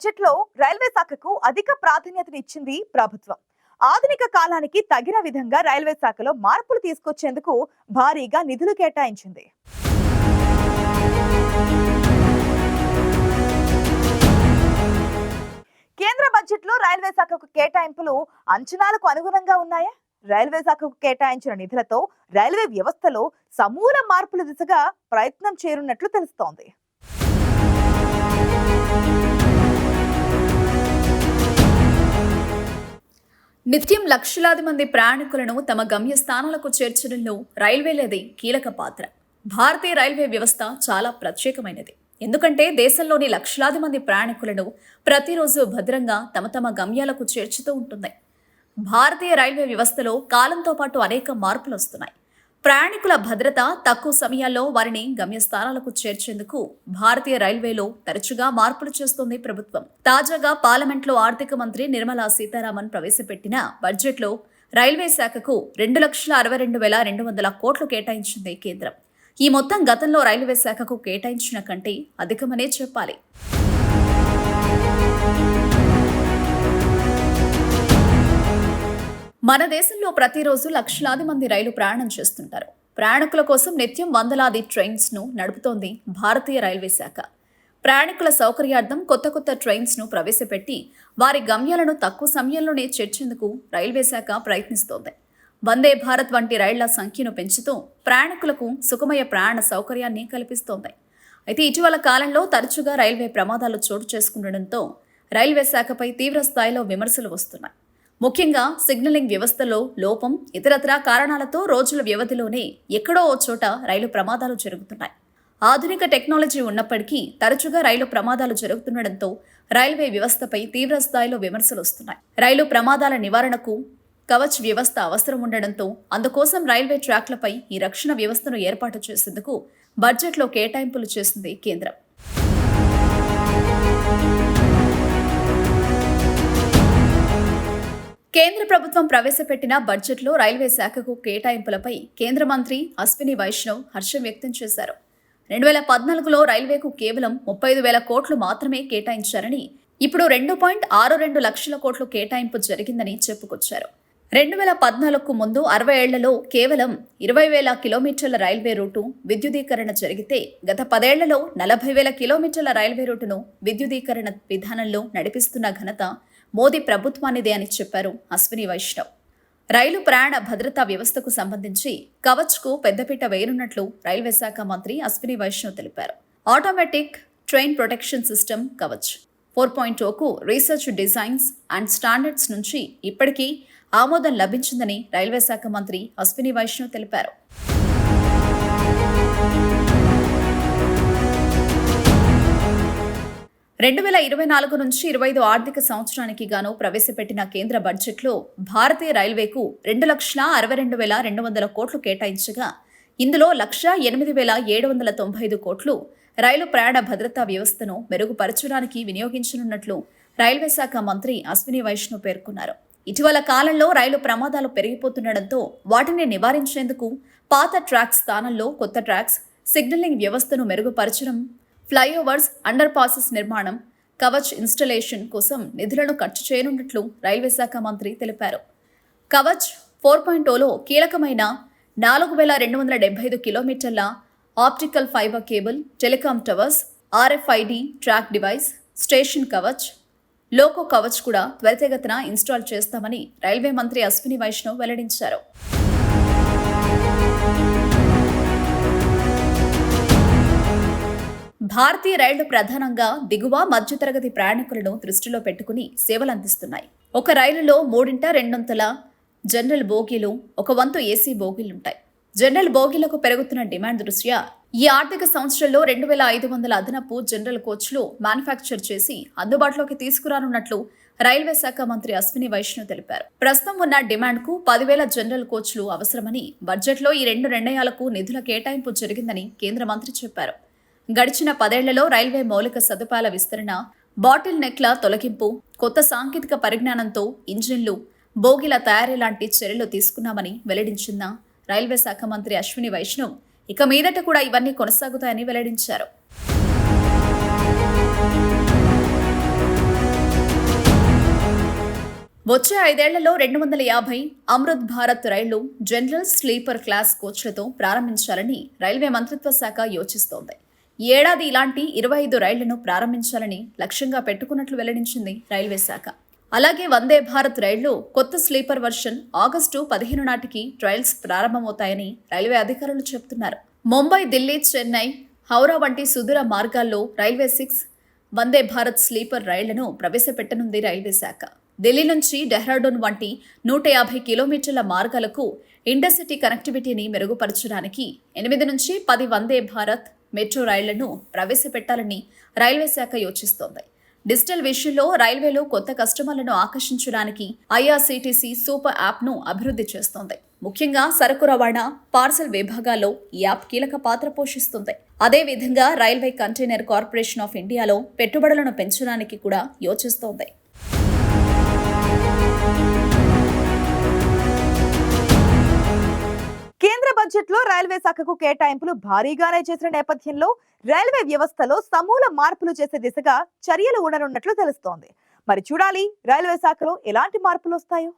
బడ్జెట్లో రైల్వే శాఖకు అధిక ప్రాధాన్యతనిచ్చింది ప్రభుత్వం. ఆధునిక కాలానికి తగిన విధంగా రైల్వే శాఖలో మార్పులు తీసుకొచ్చేందుకు భారీగా నిధులు కేటాయించింది. కేంద్ర బడ్జెట్లో రైల్వే శాఖకు కేటాయింపులు అంచనాలకు అనుగుణంగా ఉన్నాయా? రైల్వే శాఖకు కేటాయించిన నిధులతో రైల్వే వ్యవస్థలో సమూల మార్పుల దిశగా ప్రయత్నం చేరున్నట్లు తెలుస్తోంది. నిత్యం లక్షలాది మంది ప్రయాణికులను తమ గమ్యస్థానాలకు చేర్చడంలో రైల్వేలది కీలక పాత్ర. భారతీయ రైల్వే వ్యవస్థ చాలా ప్రత్యేకమైనది. ఎందుకంటే దేశంలోని లక్షలాది మంది ప్రయాణికులను ప్రతిరోజు భద్రంగా తమ తమ గమ్యాలకు చేర్చుతూ ఉంటుంది భారతీయ రైల్వే వ్యవస్థలో కాలంతో పాటు అనేక మార్పులు వస్తున్నాయి ప్రయాణికుల భద్రత తక్కువ సమయాల్లో వారిని గమ్యస్థానాలకు చేర్చేందుకు భారతీయ రైల్వేలో తరచుగా మార్పులు చేస్తోంది ప్రభుత్వం. తాజాగా పార్లమెంట్లో ఆర్థిక మంత్రి నిర్మలా సీతారామన్ ప్రవేశపెట్టిన బడ్జెట్లో రైల్వే శాఖకు రెండు లక్షల అరవై రెండు వేల రెండు వందల కోట్లు కేటాయించింది కేంద్రం. ఈ మొత్తం గతంలో రైల్వే శాఖకు కేటాయించిన కంటే అధికమనే చెప్పాలి. మన దేశంలో ప్రతిరోజు లక్షలాది మంది రైలు ప్రయాణం చేస్తుంటారు. ప్రయాణికుల కోసం నిత్యం వందలాది ట్రైన్స్ను నడుపుతోంది భారతీయ రైల్వే శాఖ. ప్రయాణికుల సౌకర్యార్థం కొత్త కొత్త ట్రైన్స్ను ప్రవేశపెట్టి వారి గమ్యాలను తక్కువ సమయంలోనే చేర్చేందుకు రైల్వే శాఖ ప్రయత్నిస్తోంది. వందే భారత్ వంటి రైళ్ళ సంఖ్యను పెంచుతూ ప్రయాణికులకు సుఖమయ ప్రయాణ సౌకర్యాన్ని కల్పిస్తోంది. అయితే ఇటీవల కాలంలో తరచుగా రైల్వే ప్రమాదాలు చోటు చేసుకుండడంతో రైల్వే శాఖపై తీవ్ర స్థాయిలో విమర్శలు వస్తున్నాయి. ముఖ్యంగా సిగ్నలింగ్ వ్యవస్థలో లోపం ఇతరత్రా కారణాలతో రోజుల వ్యవధిలోనే ఎక్కడో ఓ చోట రైలు ప్రమాదాలు జరుగుతున్నాయి. ఆధునిక టెక్నాలజీ ఉన్నప్పటికీ తరచుగా రైలు ప్రమాదాలు జరుగుతుండడంతో రైల్వే వ్యవస్థపై తీవ్ర స్థాయిలో విమర్శలు వస్తున్నాయి. రైలు ప్రమాదాల నివారణకు కవచ్ వ్యవస్థ అవసరం ఉండడంతో అందుకోసం రైల్వే ట్రాక్లపై ఈ రక్షణ వ్యవస్థను ఏర్పాటు చేసేందుకు బడ్జెట్లో కేటాయింపులు చేసింది కేంద్రం. కేంద్ర ప్రభుత్వం ప్రవేశపెట్టిన బడ్జెట్లో రైల్వే శాఖకు కేటాయింపులపై కేంద్ర మంత్రి అశ్విని వైష్ణవ్ హర్షం వ్యక్తం చేశారు. రెండు వేల పద్నాలుగులో రైల్వేకు కేవలం ముప్పై ఐదు వేల కోట్లు మాత్రమే కేటాయించారని ఇప్పుడు రెండు పాయింట్ ఆరు రెండు లక్షల కోట్లు కేటాయింపు జరిగిందని చెప్పుకొచ్చారు. రెండు వేల పద్నాలుగుకు ముందు అరవై ఏళ్ళలో కేవలం ఇరవై వేల కిలోమీటర్ల రైల్వే రూటు విద్యుదీకరణ జరిగితే గత పదేళ్ళలో నలభై వేల కిలోమీటర్ల రైల్వే రూటును విద్యుదీకరణ విధానంలో నడిపిస్తున్న ఘనత మోదీ ప్రభుత్వానిదే అని చెప్పారు అశ్విని వైష్ణవ్. రైలు ప్రయాణ భద్రతా వ్యవస్థకు సంబంధించి కవచ్కు పెద్దపీట వేయనున్నట్లు రైల్వే శాఖ మంత్రి అశ్విని వైష్ణవ్ తెలిపారు. Automatic train protection system Kavach. Four point ఓకు research designs and standards నుంచి ఇప్పటికీ ఆమోదం లభించిందని రైల్వే శాఖ మంత్రి అశ్విని వైష్ణవ్ తెలిపారు. రెండు వేల ఇరవై నాలుగు నుంచి ఇరవై ఐదు ఆర్థిక సంవత్సరానికి గాను ప్రవేశపెట్టిన కేంద్ర బడ్జెట్లో భారతీయ రైల్వేకు రెండు లక్షల అరవై రెండు వేల రెండు వందల కోట్లు కేటాయించగా ఇందులో లక్ష ఎనిమిది వేల ఏడు వందల తొంభై ఐదు కోట్లు రైలు ప్రయాణ భద్రతా వ్యవస్థను మెరుగుపరచడానికి వినియోగించనున్నట్లు రైల్వే శాఖ మంత్రి అశ్విని వైష్ణవ్ పేర్కొన్నారు. ఇటీవల కాలంలో రైలు ప్రమాదాలు పెరిగిపోతుండటంతో వాటిని నివారించేందుకు పాత ట్రాక్ స్థానంలో కొత్త ట్రాక్స్ సిగ్నలింగ్ వ్యవస్థను మెరుగుపరచడం ఫ్లైఓవర్స్ అండర్ పాసెస్ నిర్మాణం కవచ్ ఇన్స్టలేషన్ కోసం నిధులను ఖర్చు చేయనున్నట్లు రైల్వే శాఖ మంత్రి తెలిపారు. కవచ్ ఫోర్ పాయింట్ ఓలో కీలకమైన నాలుగు వేల రెండు వందల డెబ్బై ఐదు కిలోమీటర్ల optical fibre cable telecom towers RFID track device station Kavach loco Kavach కూడా త్వరితగతిన ఇన్స్టాల్ చేస్తామని రైల్వే మంత్రి అశ్విని వైష్ణవ్ వెల్లడించారు. భారతీయ రైళ్ళు ప్రధానంగా దిగువ మధ్యతరగతి ప్రయాణికులను దృష్టిలో పెట్టుకుని సేవలు అందిస్తున్నాయి ఒక రైలులో మూడింట రెండొంతుల జనరల్ బోగీలు ఒక వంతు ఏసీ బోగీలుంటాయి. జనరల్ బోగీలకు పెరుగుతున్న డిమాండ్ దృష్ట్యా ఈ ఆర్థిక సంవత్సరంలో రెండు వేల ఐదు వందల అదనపు జనరల్ కోచ్లు మ్యానుఫ్యాక్చర్ చేసి అందుబాటులోకి తీసుకురానున్నట్లు రైల్వే శాఖ మంత్రి అశ్విని వైష్ణవ్ తెలిపారు. ప్రస్తుతం ఉన్న డిమాండ్కు పదివేల జనరల్ కోచ్లు అవసరమని బడ్జెట్లో ఈ రెండు నిర్ణయాలకు నిధుల కేటాయింపు జరిగిందని కేంద్ర మంత్రి చెప్పారు. గడిచిన పదేళ్ళలో రైల్వే మౌలిక సదుపాయాల విస్తరణ బాటిల్ నెక్ల తొలగింపు కొత్త సాంకేతిక పరిజ్ఞానంతో ఇంజిన్లు బోగిల తయారీ లాంటి చర్యలు తీసుకున్నామని వెల్లడించిన రైల్వే శాఖ మంత్రి అశ్విని వైష్ణవ్. ఇక మీదట కూడా ఇవన్నీ కొనసాగుతాయని వెల్లడించారు. వచ్చే ఐదేళ్ళలో రెండు వందల యాభై అమృత్ భారత్ రైళ్ళు జనరల్ స్లీపర్ క్లాస్ కోచ్లతో ప్రారంభించాలని రైల్వే మంత్రిత్వ శాఖ యోచిస్తోంది. ఏడాది ఇలాంటి ఇరవై ఐదు రైళ్ళను ప్రారంభించాలని లక్ష్యంగా పెట్టుకున్నట్లు వెల్లడించింది రైల్వే శాఖ. అలాగే వందే భారత్ రైళ్ళు కొత్త స్లీపర్ వర్షన్ ఆగస్టు పదిహేను నాటికి ట్రయల్స్ ప్రారంభమవుతాయని రైల్వే అధికారులు చెబుతున్నారు. ముంబై ఢిల్లీ చెన్నై హౌరా వంటి సుదూర మార్గాల్లో railway six Vande Bharat sleeper రైళ్ళను ప్రవేశపెట్టనుంది రైల్వే శాఖ. ఢిల్లీ నుంచి డెహ్రాడూన్ వంటి నూట యాభై కిలోమీటర్ల మార్గాలకు ఇండర్సిటీ కనెక్టివిటీని మెరుగుపరచడానికి ఎనిమిది నుంచి పది వందే భారత్ మెట్రో రైళ్ళను ప్రవేశపెట్టాలని రైల్వే శాఖ యోచిస్తోంది. డిజిటల్ విషయంలో రైల్వేలో కొత్త కస్టమర్లను ఆకర్షించడానికి ఐఆర్సీటీసీ సూపర్ యాప్ను అభివృద్ధి చేస్తోంది. ముఖ్యంగా సరకు రవాణా పార్సల్ విభాగాల్లో ఈ యాప్ కీలక పాత్ర పోషిస్తుంది. అదేవిధంగా రైల్వే కంటైనర్ కార్పొరేషన్ ఆఫ్ ఇండియాలో పెట్టుబడులను పెంచడానికి కూడా యోచిస్తోంది. కేంద్ర బడ్జెట్లో రైల్వే శాఖకు కేటాయింపులు భారీగానే చేసిన నేపథ్యంలో రైల్వే వ్యవస్థలో సమూల మార్పులు చేసే దిశగా చర్యలు ఉండనున్నట్లు తెలుస్తోంది. మరి చూడాలి రైల్వే శాఖలో ఎలాంటి మార్పులు వస్తాయో.